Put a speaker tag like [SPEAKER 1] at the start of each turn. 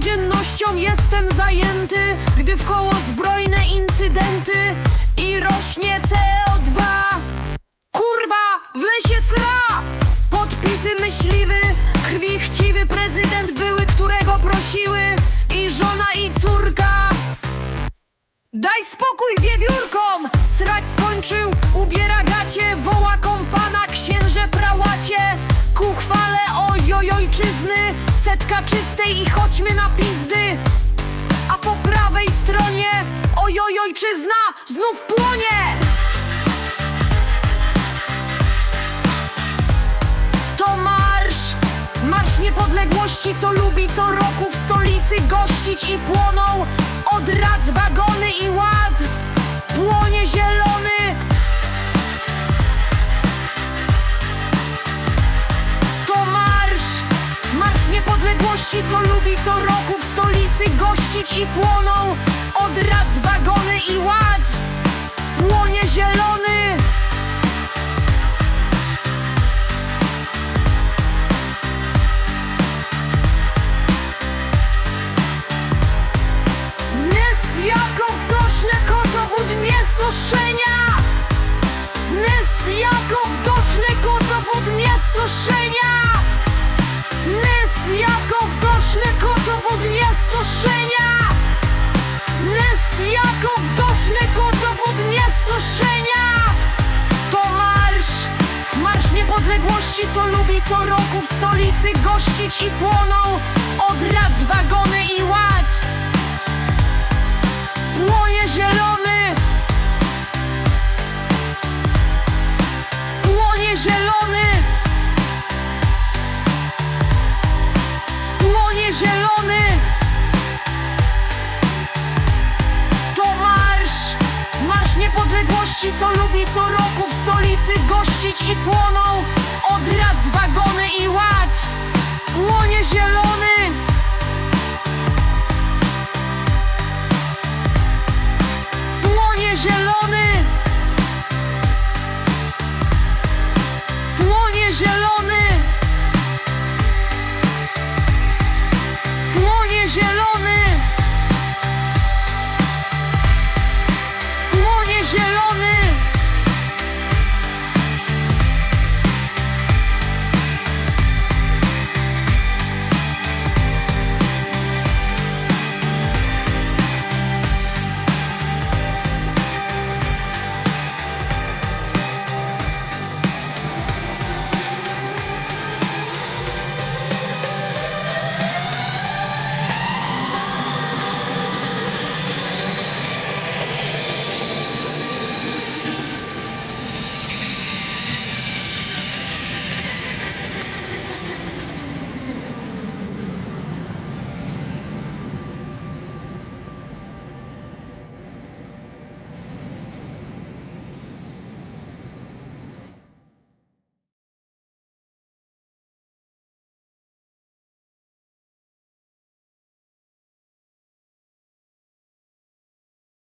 [SPEAKER 1] codziennością jestem zajęty Gdy w koło zbrojne incydenty I rośnie CO2 Kurwa, w lesie sra Podpity myśliwy, krwi chciwy prezydent były, którego prosiły I żona i córka Daj spokój wiewiórkom! Srać skończył, ubiera gacie, woła kompana, księże prałacie. Ku chwale ojoj ojczyzny, setka czystej i chodźmy na pizdy. A po prawej stronie ojoj ojczyzna znów płonie. To marsz, marsz niepodległości, co lubi co roku w stolicy gościć i płoną od rac wagony i ład. Co roku w stolicy gościć i płoną od rac wagony i ład. Płonie zielony. Nes Jakow doszle kotowód miasto Szenia Nes Jakow doszle co lubi co roku w stolicy gościć i płoną niepodległości, co lubi co roku w stolicy gościć i płoną. Od rac wagony i zielony